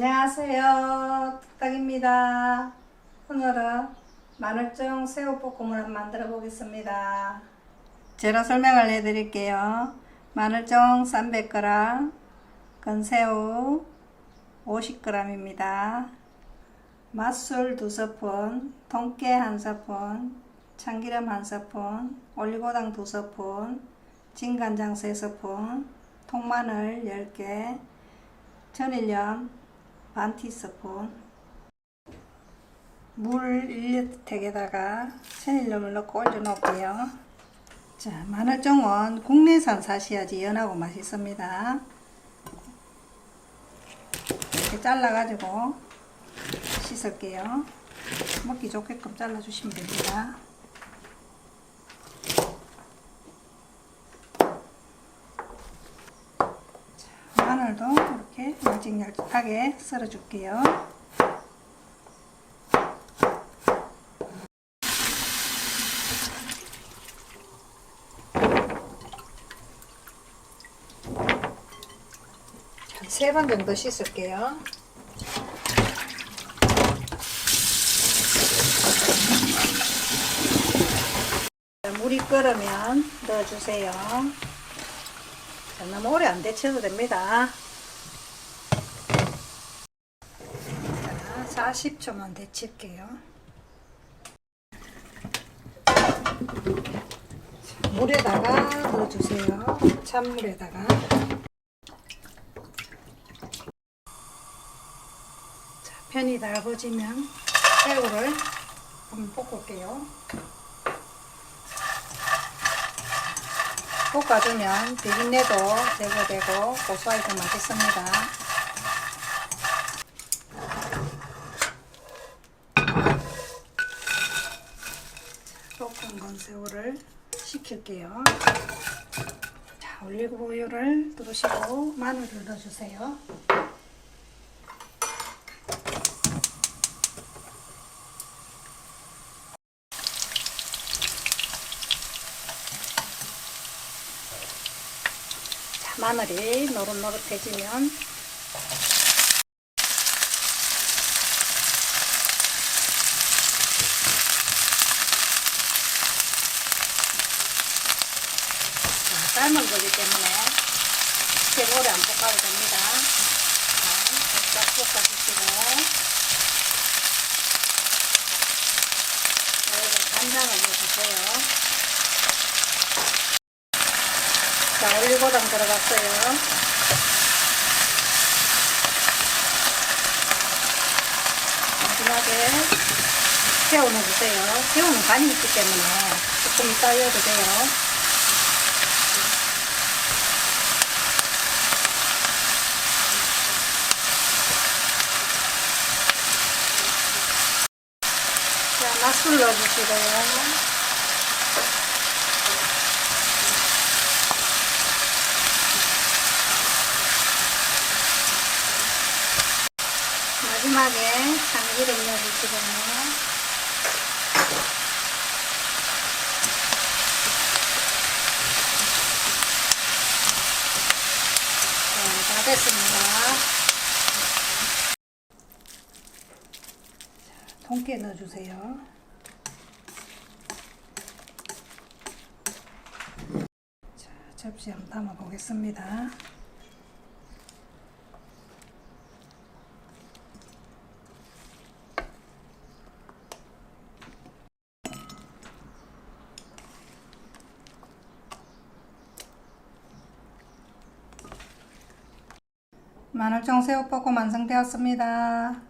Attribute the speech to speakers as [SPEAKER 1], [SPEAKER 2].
[SPEAKER 1] 안녕하세요. 뚝딱입니다. 오늘은 마늘종 새우볶음을 만들어 보겠습니다. 재료 설명을 해드릴게요. 마늘종 300g, 건새우 50g입니다. 맛술 2스푼, 통깨 1스푼, 참기름 1스푼, 올리고당 2스푼, 진간장 3스푼, 통마늘 10개, 천일염 반 티스푼 물 1리터에다가 천일염을 넣고 올려 놓을게요. 자 마늘종은 국내산 사셔야지 연하고 맛있습니다. 이렇게 잘라 가지고 씻을게요. 먹기 좋게끔 잘라 주시면 됩니다 마늘도 이렇게 얇직얇직하게 썰어 줄게요. 세번 정도 씻을게요. 물이 끓으면 넣어주세요. 자, 너무 오래 안 데쳐도 됩니다. 자, 40초만 데칠게요. 자, 물에다가 넣어주세요. 찬물에다가. 자, 편이 달궈지면 새우를 한번 볶을게요. 볶아주면 비린내도 제거되고 고소하게 맛있습니다. 건새우를 식힐게요. 자, 올리브오일을 두르시고 마늘을 넣어주세요. 자, 마늘이 노릇노릇해지면 삶은 거기 때문에 이렇게 오래 안 볶아도 됩니다. 자, 살짝 볶아주시고 간장을 넣어주세요. 자, 올리고당 들어갔어요. 마지막에 새우 넣어주세요. 새우는 간이 있기 때문에 조금 이따 넣어도 돼요. 자, 맛술 넣어주시고요. 마지막에 참기름 넣어주시고요. 자, 다 됐습니다. 자, 통깨 넣어주세요. 자, 접시 한번 담아 보겠습니다. 마늘종 새우볶음 완성되었습니다.